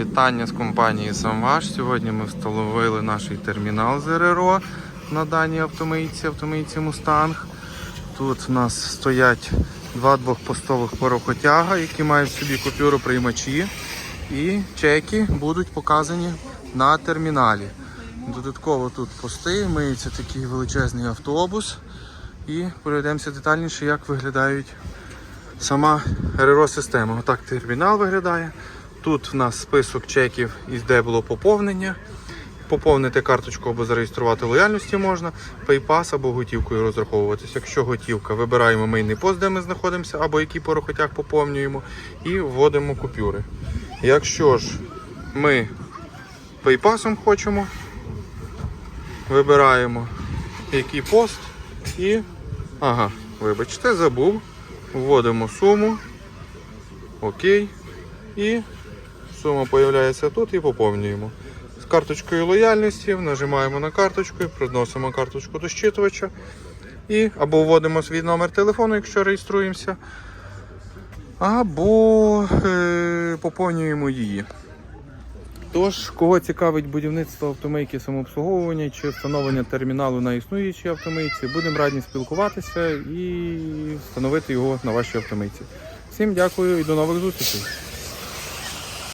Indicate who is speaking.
Speaker 1: Вітання з компанії Самваш. Сьогодні ми встановили наш термінал з РРО на даній автомийці, автомийці Мустанг. Тут у нас стоять два двохпостових порохотяга, які мають в собі купюроприймачі. І чеки будуть показані на терміналі. Додатково тут пости, миється такий величезний автобус. І пройдемося детальніше, як виглядають сама РРО-система. Отак термінал виглядає. Тут в нас список чеків, із де було поповнення. Поповнити карточку або зареєструвати лояльності можна, PayPass або готівкою розраховуватися. Якщо готівка, вибираємо мийний пост, де ми знаходимося, або який по рахотях поповнюємо, і вводимо купюри. Якщо ж ми PayPass хочемо, вибираємо який пост і. Ага, вибачте, забув. Вводимо суму. Окей. І сума з'являється тут і поповнюємо. З карточкою лояльності нажимаємо на карточку, приносимо карточку до щитувача. І або вводимо свій номер телефону, якщо реєструємося, або е, поповнюємо її. Тож, кого цікавить будівництво автомийки самообслуговування чи встановлення терміналу на існуючій автомийці, будемо раді спілкуватися і встановити його на вашій автомийці. Всім дякую і до нових зустрічей!